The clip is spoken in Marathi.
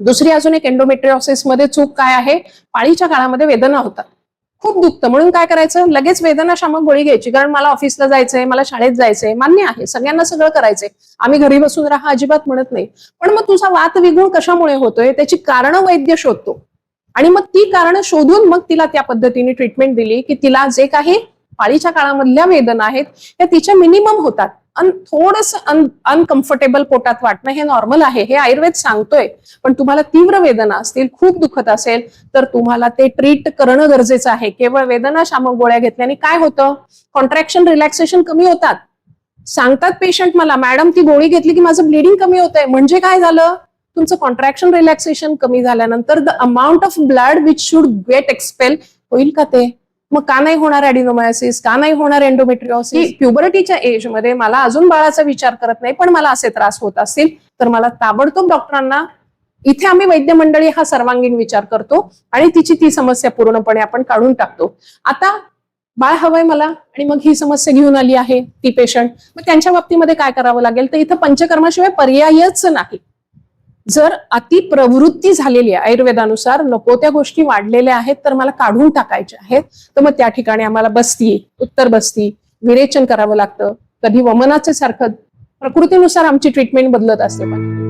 दुसरी अजून एक एन्डोमेट्रिओसिसमध्ये चूक काय आहे? पाळीच्या काळामध्ये वेदना होतात. खूप दुखतं. म्हणून काय करायचं? लगेच वेदनाशामक गोळी घ्यायची. कारण मला ऑफिसला जायचंय मला शाळेत जायचंय मान्य आहे. सगळ्यांना सगळं करायचंय. आम्ही घरी बसून राहा अजिबात म्हणत नाही. पण मग तुझा वात विगुण कशामुळे होतोय? त्याची कारणं वैद्य शोधतो. आणि मग ती कारणं शोधून मग तिला त्या पद्धतीने ट्रीटमेंट दिली की तिला जे काही पाळीच्या काळामधल्या वेदना आहेत त्या तिच्या मिनिमम होतात. अन थोडस अनकम्फर्टेबल पोटात वाटणं हे नॉर्मल आहे. हे आयुर्वेद सांगतोय. पण तुम्हाला तीव्र वेदना असतील खूप दुखत असेल तर तुम्हाला ते ट्रीट करणं गरजेचं आहे. केवळ वेदना शामक गोळ्या घेतल्याने काय होतं? कॉन्ट्रॅक्शन रिलॅक्सेशन कमी होतात. सांगतात पेशंट मला मॅडम ती गोळी घेतली की माझं ब्लिडिंग कमी होत आहे म्हणजे काय झालं? तुमचं कॉन्ट्रॅक्शन रिलॅक्सेशन कमी झाल्यानंतर the amount of blood which should get expel होईल का ते? मग का नाही होणार ऍडिनोमायसिस का नाही होणार एन्डोमेट्रिओसिस प्युबर्टीच्या एजमध्ये मला अजून बाळाचा विचार करत नाही पण मला असे त्रास होत असतील तर मला ताबडतोब डॉक्टरांना इथे आम्ही वैद्य मंडळी हा सर्वांगीण विचार करतो आणि तिची ती समस्या पूर्णपणे आपण काढून टाकतो. आता बाळ हवंय मला आणि मग ही समस्या घेऊन आली आहे ती पेशंट मग त्यांच्या बाबतीमध्ये काय करावं लागेल? तर इथं पंचकर्माशिवाय पर्यायच नाही. जर अति प्रवृत्ती झालेली आहे आयुर्वेदानुसार नको त्या गोष्टी वाढलेल्या आहेत तर मला काढून टाकायच्या आहेत. तर मग त्या ठिकाणी आम्हाला बसती उत्तर बसती विरेचन करावं लागतं. कधी वमनाचे सारखं प्रकृतीनुसार आमची ट्रीटमेंट बदलत असते पण.